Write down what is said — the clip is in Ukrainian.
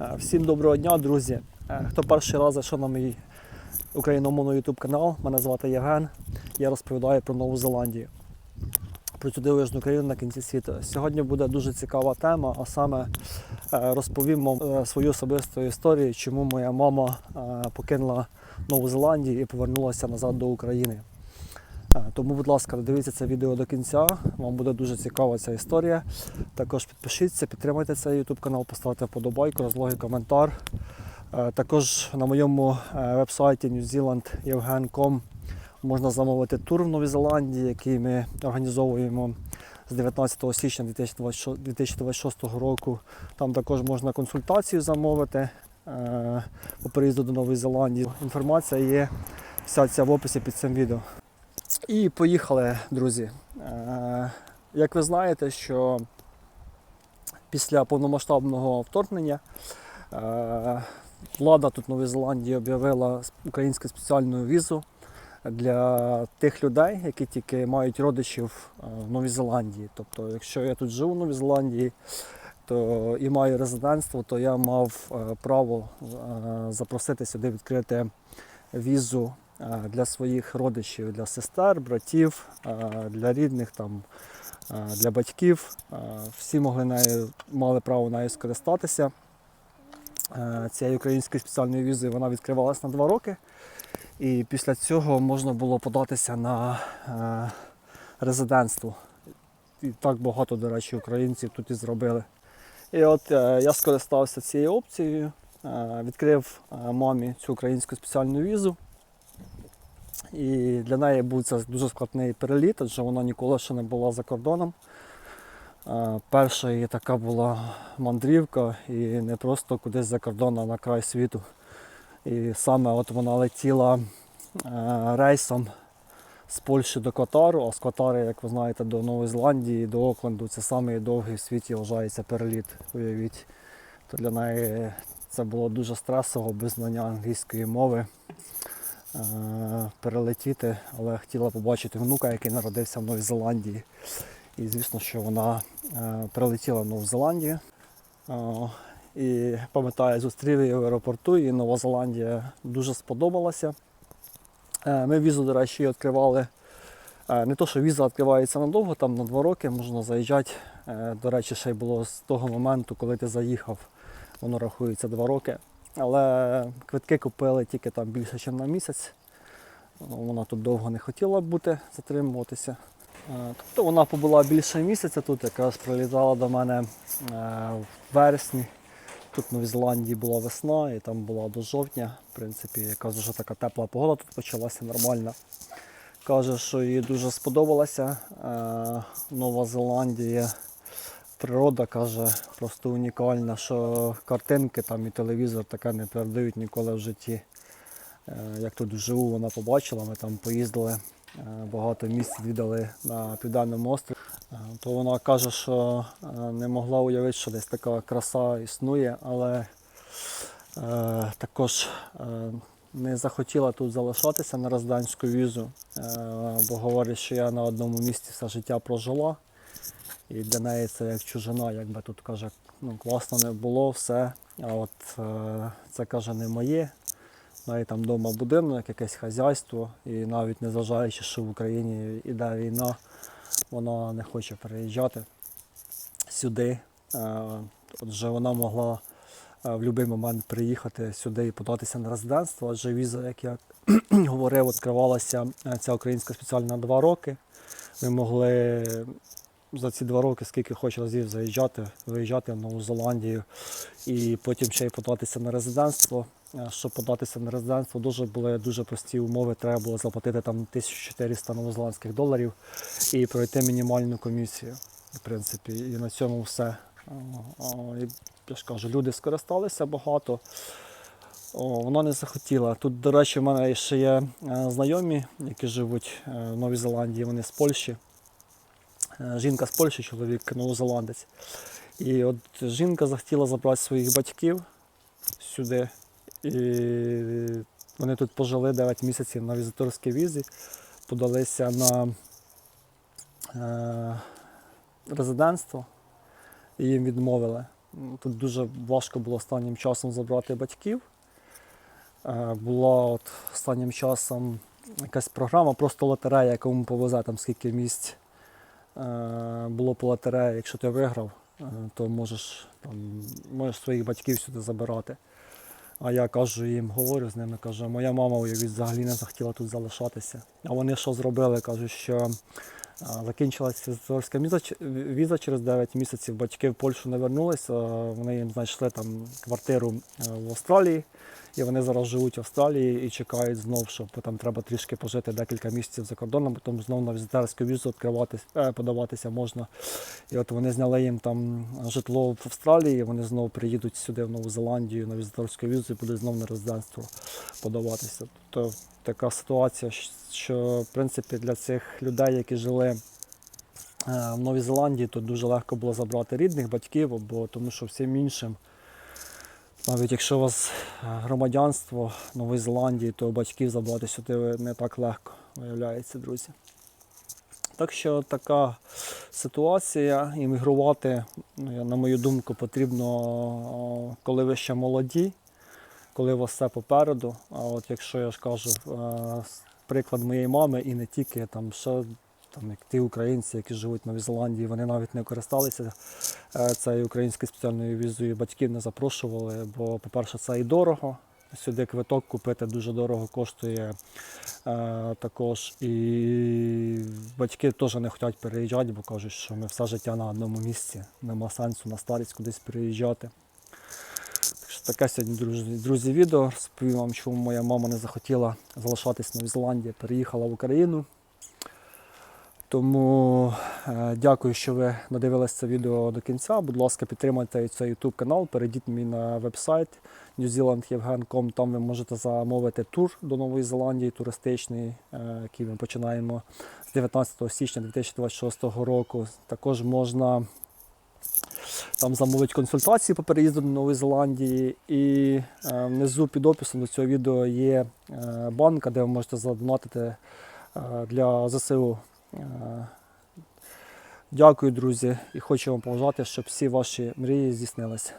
Е, Всім доброго дня, друзі. Е, Хто перший раз зайшов на мій україномовний YouTube канал, мене звати Євген. Я розповідаю про Нову Зеландію, про цю дивовижну країну на кінці світу. Сьогодні буде дуже цікава тема, а саме е, розповім вам свою особисту історію, чому моя мама покинула Нову Зеландію і повернулася назад до України. Е, Тому, будь ласка, дивіться це відео до кінця. Вам буде дуже цікава ця історія. Також підпишіться, підтримайте цей YouTube канал, поставте вподобайку, розлогий коментар. Е, Також на моєму е, вебсайті newzealandevgen.com можна замовити тур в Новій Зеландії, який ми організовуємо з 19 січня 2026 2026 року. Там також можна консультацію замовити по приїзду до Нової Зеландії. Інформація є вся ця в описі під цим відео. І поїхали, друзі. Е, Як ви знаєте, що після повномасштабного вторгнення е, влада тут в Новій Зеландії об'явила українську спеціальну візу для тих людей, які тільки мають родичів е, в Новій Зеландії. Тобто, якщо я тут живу в Новій Зеландії, то і маю резидентство, то я мав право запросити сюди відкрити візу для своїх родичів, для сестер, братів, для рідних, там, для батьків. Всі могли нею, мали право нею скористатися. Цією українською спеціальною візою вона відкривалась на два роки. І після цього можна було податися на резидентство. І так багато, до речі, українців тут і зробили. І от е, я скористався цією опцією, е, відкрив е, мамі цю українську спеціальну візу. І для неї був це дуже складний переліт, адже вона ніколи ще не була за кордоном. Е, Перша її така була мандрівка і не просто кудись за кордон, а на край світу. І саме от вона летіла е, рейсом з Польщі до Катару, а з Катари, як ви знаєте, до Нової Зеландії, до Окленду. Це самий довгий в світі вважається переліт. Уявіть. То для неї це було дуже стресово, без знання англійської мови. Е, Перелетіти, але хотіла побачити внука, який народився в Новій Зеландії. І звісно, що вона е, прилетіла в Нову Зеландію. І пам'ятаю, зустрів її в аеропорту, і Нова Зеландія дуже сподобалася. Е, Ми візу, до речі, відкривали. е, Не то, що віза відкривається надовго, там на два роки можна заїжджати. Е, До речі, ще й було з того моменту, коли ти заїхав, воно рахується два роки. Але квитки купили тільки там більше, ніж на місяць. Вона тут довго не хотіла бути, затримуватися. Е, Тобто вона побула більше місяця тут, якраз прилітала до мене е, в вересні. Тут в Новій Зеландії була весна і там була до жовтня. В принципі, якраз вже така тепла погода тут почалася нормальна. Каже, що їй дуже сподобалася е, Нова Зеландія. Природа каже, просто унікальна, що картинки там і телевізор таке не передають ніколи в житті. Е, Як тут живу, вона побачила, ми там поїздили, е, багато місць віддали на південному острові. Е, То вона каже, що не могла уявити, що десь така краса існує, але також не захотіла тут залишатися на резидентську візу, бо говорить, що я на одному місці все життя прожила. І для неї це як чужина, якби тут каже, ну класно не було все. А от е, це каже не моє. Неї там вдома будинок, якесь хазяйство, і навіть незважаючи, що в Україні іде війна, вона не хоче переїжджати сюди. Е, Отже, вона могла е, в будь-який момент приїхати сюди і податися на резидентство, адже віза, як я говорив, відкривалася е, ця українська спеціальна на два роки. Ми могли за ці два роки, скільки хоч разів заїжджати, виїжджати в Нову Зеландію і потім ще й податися на резидентство. Е, Щоб податися на резидентство, дуже були дуже прості умови. Треба було заплатити там 1400 новозеландських доларів і пройти мінімальну комісію. В принципі, і на цьому все. О, і я ж кажу, люди скористалися багато. Вона не захотіла. Тут, до речі, в мене ще є е, знайомі, які живуть е, в Новій Зеландії, вони з Польщі. Е, Жінка з Польщі, чоловік новозеландець. І от жінка захотіла забрати своїх батьків сюди. І вони тут пожили 9 місяців на візиторській візі, подалися на е, резидентство і їм відмовили. тут дуже важко було останнім часом забрати батьків. Е, Була от останнім часом якась програма, просто лотерея, кому повезе там скільки місць. Е, Було по лотереї, якщо ти виграв, е, то можеш, там, можеш своїх батьків сюди забирати. А я кажу їм, говорю з ними, кажу, моя мама уявіть, взагалі не захотіла тут залишатися. А вони що зробили? Кажуть, що закінчилася візиторська віза, через 9 місяців. Батьки в Польщу не вернулися. Вони їм знайшли там квартиру е, в Австралії, і вони зараз живуть в Австралії і чекають знов, що там треба трішки пожити декілька місяців за кордоном, потім знову на візиторську візу відкриватись, е, подаватися можна. І от вони зняли їм там житло в Австралії, вони знову приїдуть сюди в Нову Зеландію на візиторську візу і будуть знову на резидентство подаватися. Тобто така ситуація, що в принципі для цих людей, які жили е, в Новій Зеландії, то дуже легко було забрати рідних батьків, або тому що всім іншим. Навіть якщо у вас е, громадянство Нової Зеландії, то батьків забрати сюди не так легко, виявляється, друзі. Так що така ситуація. Іммігрувати, ну, на мою думку, потрібно, коли ви ще молоді, коли у вас все попереду. А от якщо я ж кажу, е, приклад моєї мами і не тільки там ще там, як ті українці, які живуть в Новій Зеландії, вони навіть не користалися е, цією українською спеціальною візою, батьків не запрошували, бо, по-перше, це і дорого. Сюди квиток купити дуже дорого коштує е, також. І батьки теж не хочуть переїжджати, бо кажуть, що ми все життя на одному місці. Нема сенсу на старість кудись переїжджати. Так що таке сьогодні, друзі, друзі, відео. Розповім вам, чому моя мама не захотіла залишатись в Новій Зеландії, переїхала в Україну. Тому е, дякую, що ви надивились це відео до кінця. Будь ласка, підтримайте цей YouTube канал, перейдіть мій на веб-сайт newzealandyevgen.com. Там ви можете замовити тур до Нової Зеландії, туристичний, е, який ми починаємо з 19 січня 2026 року. Також можна там замовити консультації по переїзду до Нової Зеландії. І е, внизу під описом до цього відео є банка, де ви можете задонатити для ЗСУ. Е, Дякую, друзі, і хочу вам побажати, щоб всі ваші мрії здійснилися.